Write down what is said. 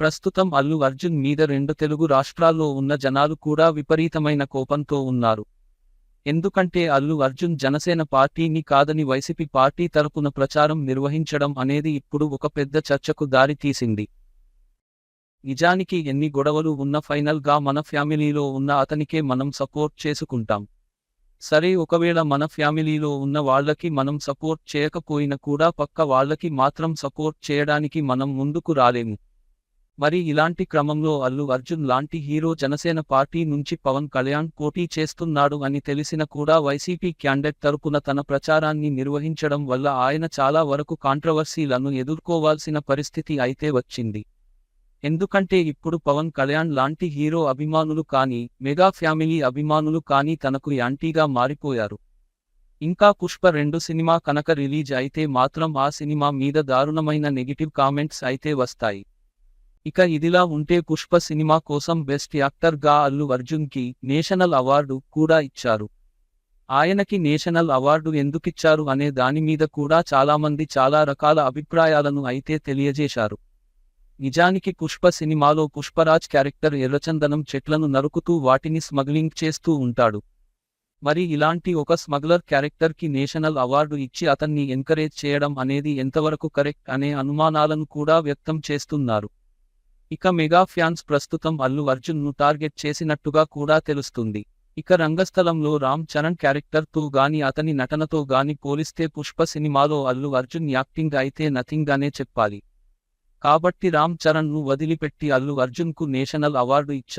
ప్రస్తుతం అల్లు అర్జున్ మీద రెండు తెలుగు రాష్ట్రాల్లో ఉన్న జనాలు కూడా విపరీతమైన కోపంతో ఉన్నారు. ఎందుకంటే అల్లు అర్జున్ జనసేన పార్టీని కాదని వైసీపీ పార్టీ తరపున ప్రచారం నిర్వహించడం అనేది ఇప్పుడు ఒక పెద్ద చర్చకు దారి తీసింది. నిజానికి ఎన్ని గొడవలు ఉన్న ఫైనల్గా మన ఫ్యామిలీలో ఉన్న అతనికే మనం సపోర్ట్ చేసుకుంటాం. సరే ఒకవేళ మన ఫ్యామిలీలో ఉన్న వాళ్ళకి మనం సపోర్ట్ చేయకపోయినా కూడా పక్క వాళ్ళకి మాత్రం సపోర్ట్ చేయడానికి మనం ముందుకు రాలేము. మరి ఇలాంటి క్రమంలో అల్లు అర్జున్ లాంటి హీరో జనసేన పార్టీ నుంచి పవన్ కళ్యాణ్ పోటీ చేస్తున్నాడు అని తెలిసిన కూడా వైసీపీ క్యాండెట్ తరపున తన ప్రచారాన్ని నిర్వహించడం వల్ల ఆయన చాలా వరకు కాంట్రవర్సీలను ఎదుర్కోవాల్సిన పరిస్థితి అయితే వచ్చింది. ఎందుకంటే ఇప్పుడు పవన్ కళ్యాణ్ లాంటి హీరో అభిమానులు కానీ మెగా ఫ్యామిలీ అభిమానులు కానీ తనకు యాంటీగా మారిపోయారు. ఇంకా పుష్ప రెండు సినిమా కనుక రిలీజ్ అయితే మాత్రం ఆ సినిమా మీద దారుణమైన నెగిటివ్ కామెంట్స్ అయితే వస్తాయి. ఇక ఇదిలా ఉంటే పుష్ప సినిమా కోసం బెస్ట్ యాక్టర్గా అల్లు అర్జున్కి నేషనల్ అవార్డు కూడా ఇచ్చారు. ఆయనకి నేషనల్ అవార్డు ఎందుకిచ్చారు అనే దాని మీద కూడా చాలామంది చాలా రకాల అభిప్రాయాలను అయితే తెలియజేశారు. నిజానికి పుష్ప సినిమాలో పుష్పరాజ్ క్యారెక్టర్ ఎర్రచందనం చెట్లను నరుకుతూ వాటిని స్మగ్లింగ్ చేస్తూ ఉంటాడు. మరి ఇలాంటి ఒక స్మగ్లర్ క్యారెక్టర్కి నేషనల్ అవార్డు ఇచ్చి అతన్ని ఎంకరేజ్ చేయడం అనేది ఎంతవరకు కరెక్ట్ అనే అనుమానాలను కూడా వ్యక్తం చేస్తున్నారు. ఇక మెగా ఫ్యాన్స్ ప్రస్తుతం అల్లు అర్జున్ను టార్గెట్ చేసినట్టుగా కూడా తెలుస్తుంది. ఇక రంగస్థలంలో రామ్ చరణ్ క్యారెక్టర్తో గాని అతని నటనతో గాని పోలిస్తే పుష్ప సినిమాలో అల్లు అర్జున్ యాక్టింగ్ అయితే నథింగ్ అనే చెప్పాలి. కాబట్టి రామ్ చరణ్ను వదిలిపెట్టి అల్లు అర్జున్కు నేషనల్ అవార్డు ఇచ్చారు.